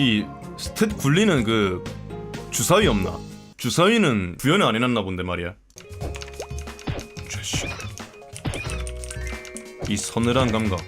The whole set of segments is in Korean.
이 스탯 굴리는 그 주사위 없나? 주사위는 구현을 안 해놨나 본데 말이야. 자식. 이 서늘한 감각.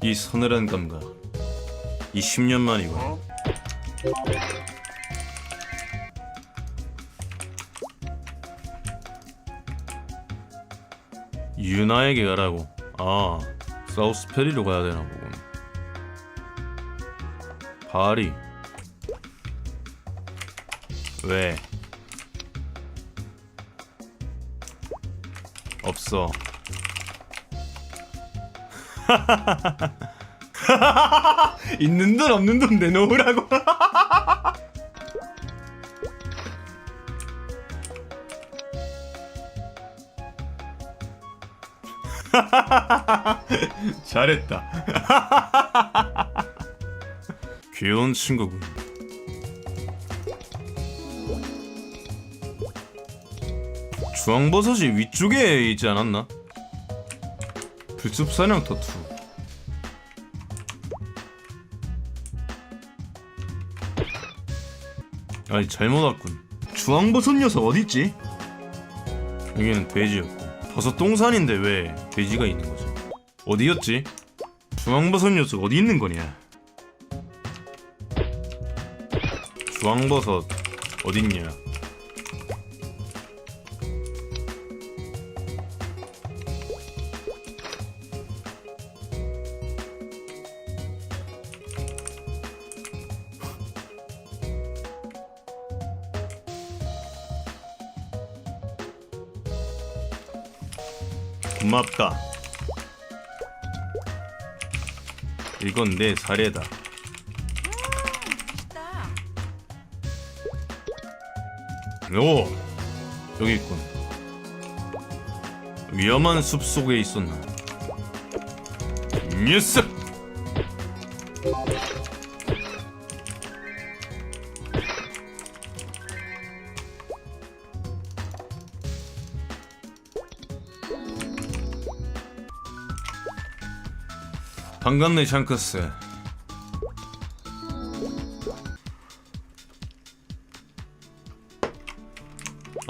이 서늘한 감각. 이 10년 만이고. 유나에게 가라고. 아, 사우스 페리로 가야 되나 보 군. 파리. 왜? 없어. 있는 돈 없는 돈 내놓으라고. 잘했다. 귀여운 친구군. 주황버섯이 위쪽에 있지 않았나? 불숲사냥 터투. 아니 잘못 왔군. 주황버섯 녀석 어딨지? 여기는 돼지였고 버섯 동산인데 왜 돼지가 있는 거지? 어디였지? 주황버섯 녀석 어디 있는 거냐? 주황버섯 어딨냐? 고맙다. 이건 내 사례다. 오, 여기 있군. 위험한 숲 속에 있었나? 뉴스. 반갑네 샹크스.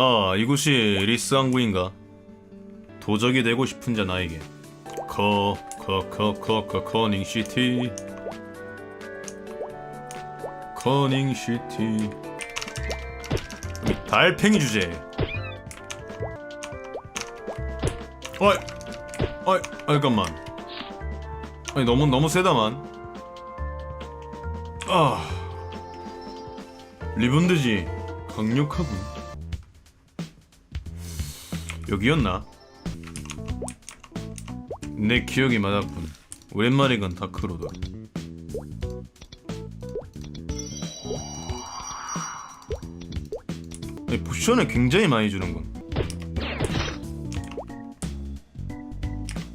아 이곳이 리스 항구인가? 도적이 되고 싶은 자 나에게. 커 커 커 커 커 커닝 시티. 커닝 시티. 달팽이 주제. 어이 어이, 잠깐만. 아니 너무 너무 세다만. 아 리본드지. 강력하군 여기였나? 내 기억이 맞았군. 오랜만이건 다크로드. 이 포션을 굉장히 많이 주는군.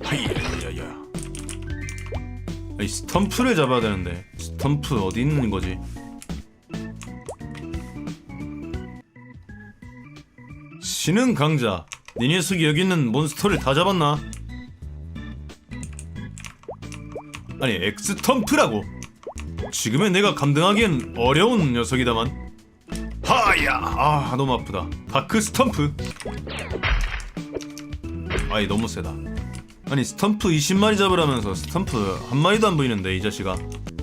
하이야야야. 이 스텀프를 잡아야 되는데 스텀프 어디 있는 거지? 신은 강자. 네 녀석이 여기 있는 몬스터를 다 잡았나? 아니 엑스텀프라고. 지금의 내가 감당하기엔 어려운 녀석이다만. 하야! 아 너무 아프다. 다크 스텀프. 아이 너무 세다. 아니 스텀프 20마리 잡으라면서 스텀프 한 마리도 안 보이는데 이 자식아.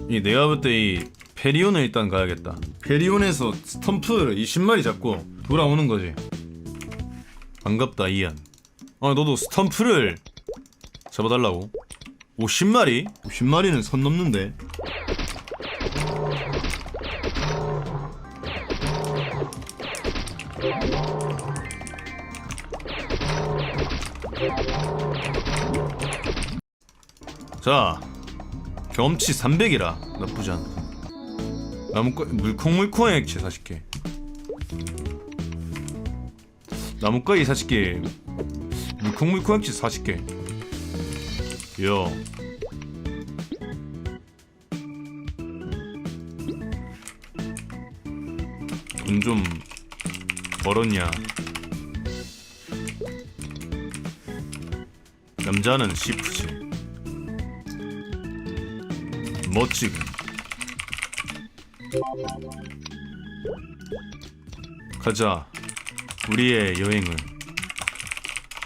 이 내가 볼 때 이 페리온을 일단 가야겠다. 페리온에서 스텀프 20마리 잡고 돌아오는 거지 반갑다 이안. 아 너도 스텀프를 잡아달라고. 50마리? 50마리는 선 넘는데. 자 경험치 300이라. 나쁘지 않다. 나무꺼 물컹물컹한 액체 40개 나무가위 40개. 물컹물컹 액체 40개. 요돈좀 벌었냐? 남자는 시프지. 멋지군. 가자. 우리의 여행은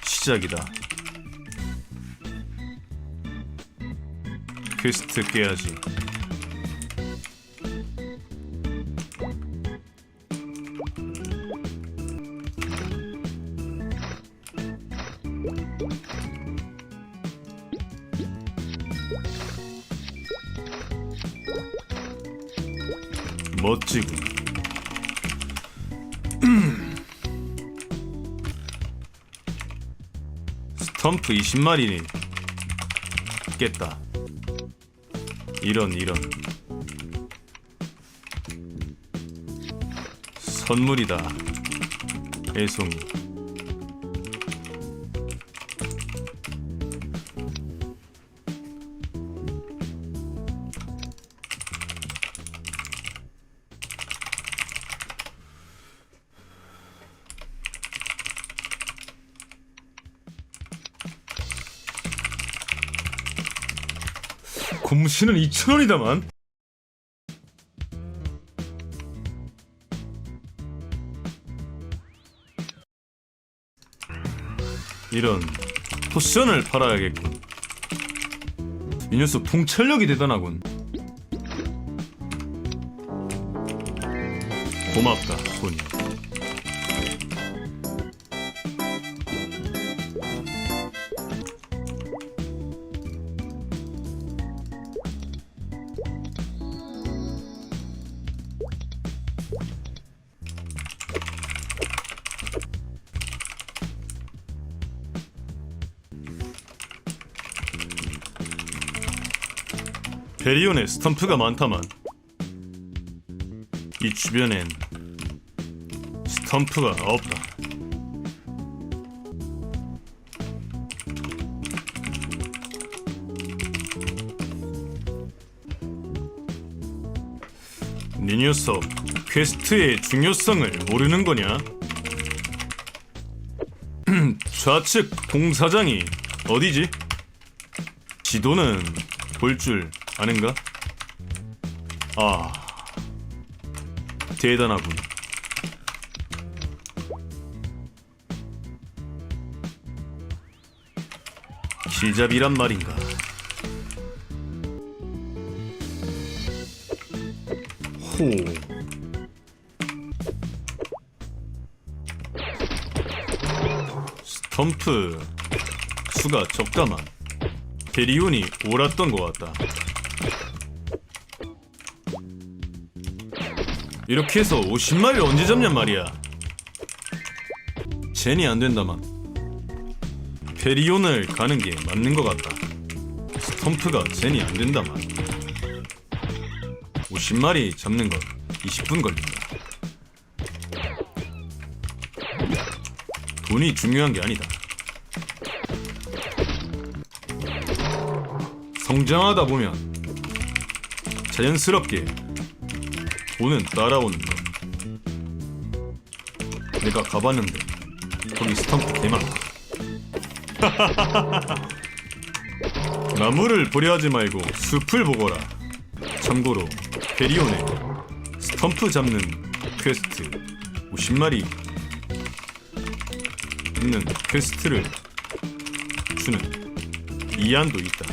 시작이다. 퀘스트 깨야지. 멋지군. 스텀프 20마리니 깼다. 이런 이런 선물이다. 애송이. 곰씨는 2,000원이다만. 이런 포션을 팔아야겠군. 이 녀석 통찰력이 대단하군. 고맙다, 소녀. 베리온에 스탬프가 많다만 이 주변엔 스탬프가 없다. 네 녀석 퀘스트의 중요성을 모르는 거냐? 좌측 공사장이 어디지? 지도는 볼 줄 아는가? 아 대단하군. 길잡이란 말인가? 호. 스텀프 수가 적다만 베리온이 옳았던 것 같다. 이렇게 해서 50마리를 언제 잡냔 말이야. 젠이 안 된다만. 페리온을 가는 게 맞는 것 같다. 스톰프가 젠이 안 된다만. 50마리 잡는 건 20분 걸린다. 돈이 중요한 게 아니다. 성장하다 보면 자연스럽게 돈은 따라오는 거. 내가 가봤는데 거기 스탬프 개많다. 나무를 보려하지 말고 숲을 보거라. 참고로 페리온에 스탬프 잡는 퀘스트 50마리 있는 퀘스트를 주는 이안도 있다.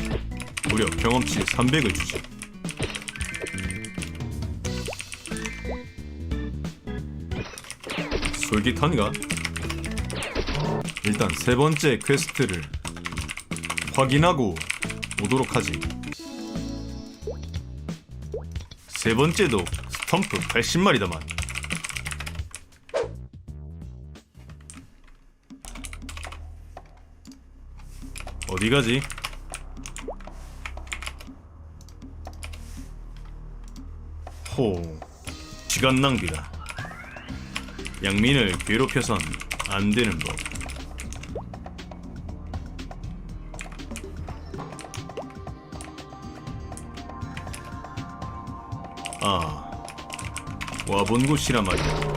무려 경험치 300을 주지. 솔깃한가? 일단 세 번째 퀘스트를 확인하고 오도록 하지. 세 번째도 스탬프 80마리다만. 어디 가지? 호, 시간 낭비다. 양민을 괴롭혀선 안 되는 법. 아, 와본 곳이란 말이야.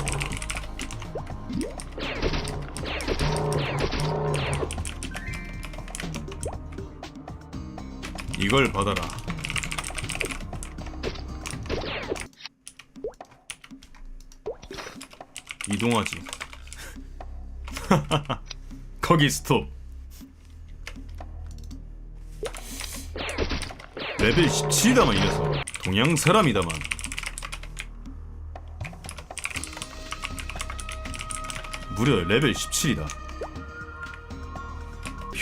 이걸 받아라. 이동하지. 거기 스톱. 레벨 17이다만 이 녀석. 동양 사람이다만. 무려 레벨 17이다.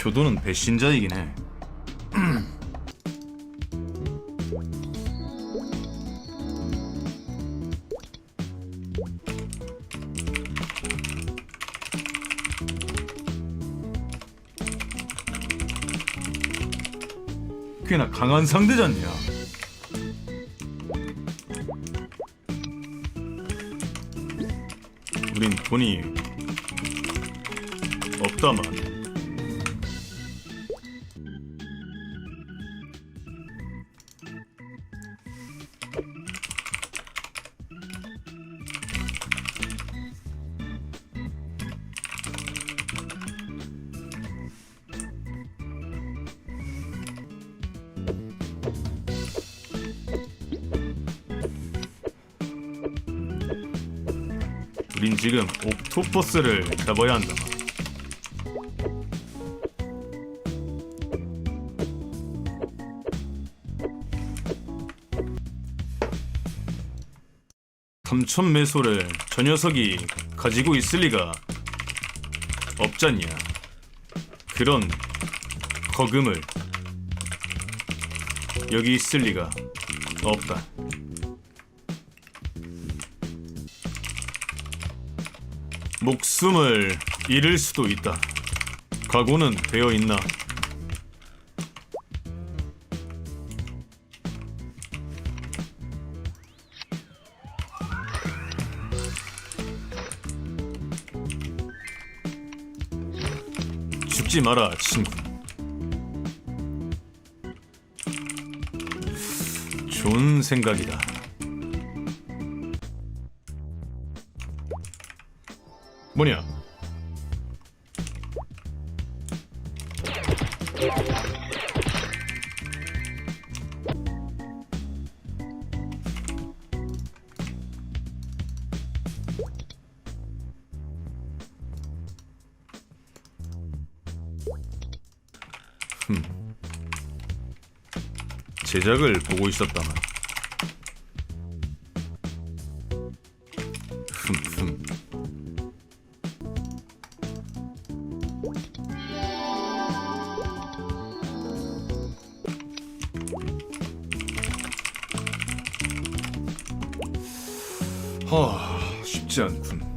효도는 배신자이긴 해. 꽤나 강한 상대잖냐. 우린 돈이 없다만. 우린 지금 옥토퍼스를 잡아야 한다. 삼천 매소를 저 녀석이 가지고 있을 리가 없잖냐. 그런 거금을 여기 있을 리가 없다. 목숨을 잃을 수도 있다. 각오는 되어 있나? 죽지 마라, 친구. 좋은 생각이다. 뭐냐? 제작을 보고 있었다만. 하, 쉽지 않군.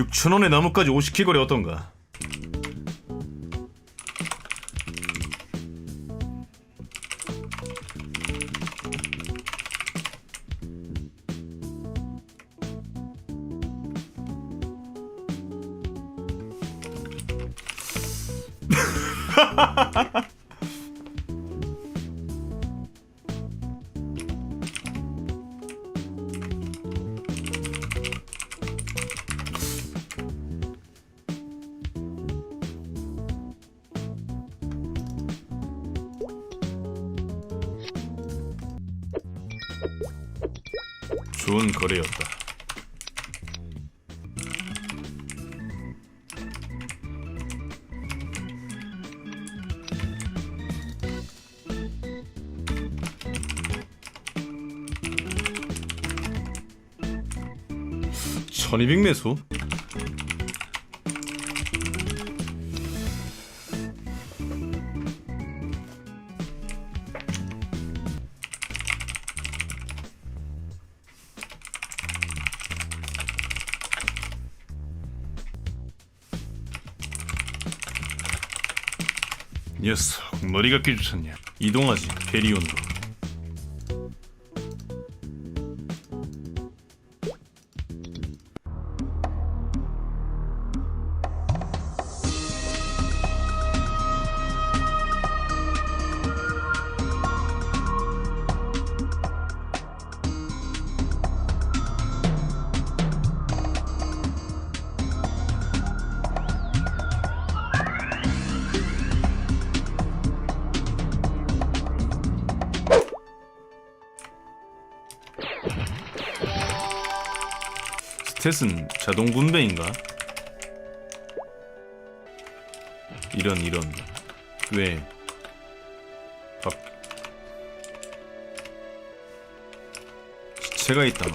육천 원의 나무까지 50키 거리 어떤가? 거래였다. 천이백 매소? 머리가 끼주쳤냐. 이동하지. 페리온으로 스탯은 자동 분배인가? 이런 이런. 왜? 박... 시체가 있다만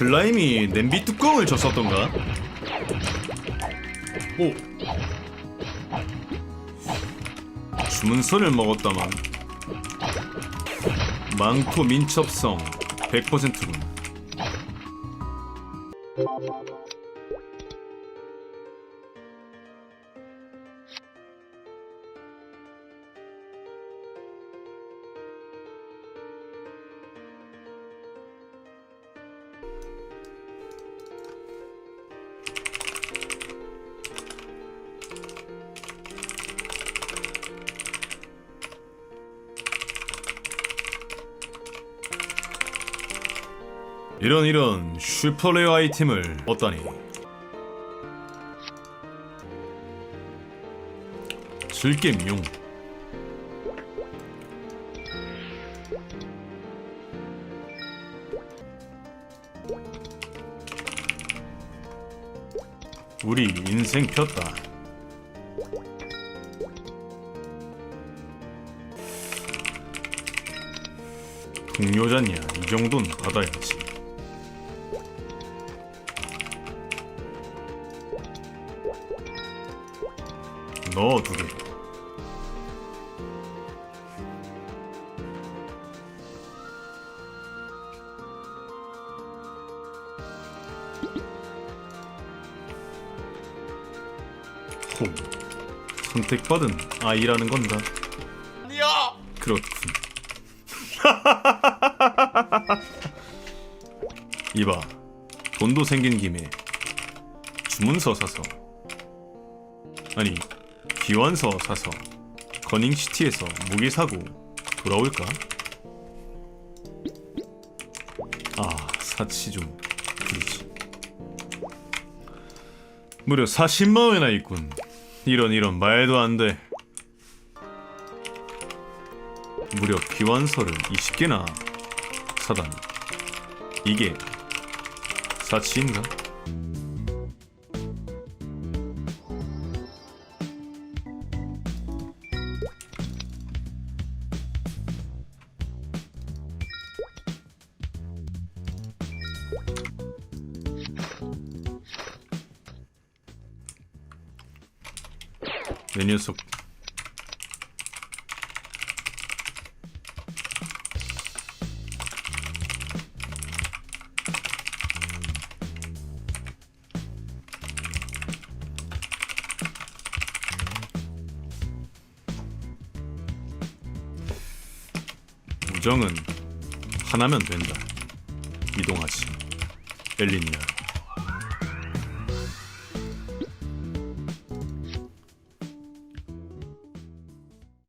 슬라임이 냄비 뚜껑을 줬었던가? 오 주문서를 먹었다만 망토 민첩성 100%군 이런 이런 슈퍼레어 아이템을 얻다니. 즐겜용. 우리 인생 폈다. 동료자냐 이 정도는 받아야지 넣어 두 개. 호. 선택받은 아이라는 건가? 아니야. 그렇군. 이봐, 돈도 생긴 김에 주문서 사서 아니 기원서 사서 커닝시티에서 무기 사고 돌아올까? 아 사치 좀 그러지 무려 40만 원이나 있군 이런 이런 말도 안돼 무려 기원서를 20개나 사다니 이게 사치인가? 내 녀석. 우정은 하나면 된다. 이동하지. 엘리니아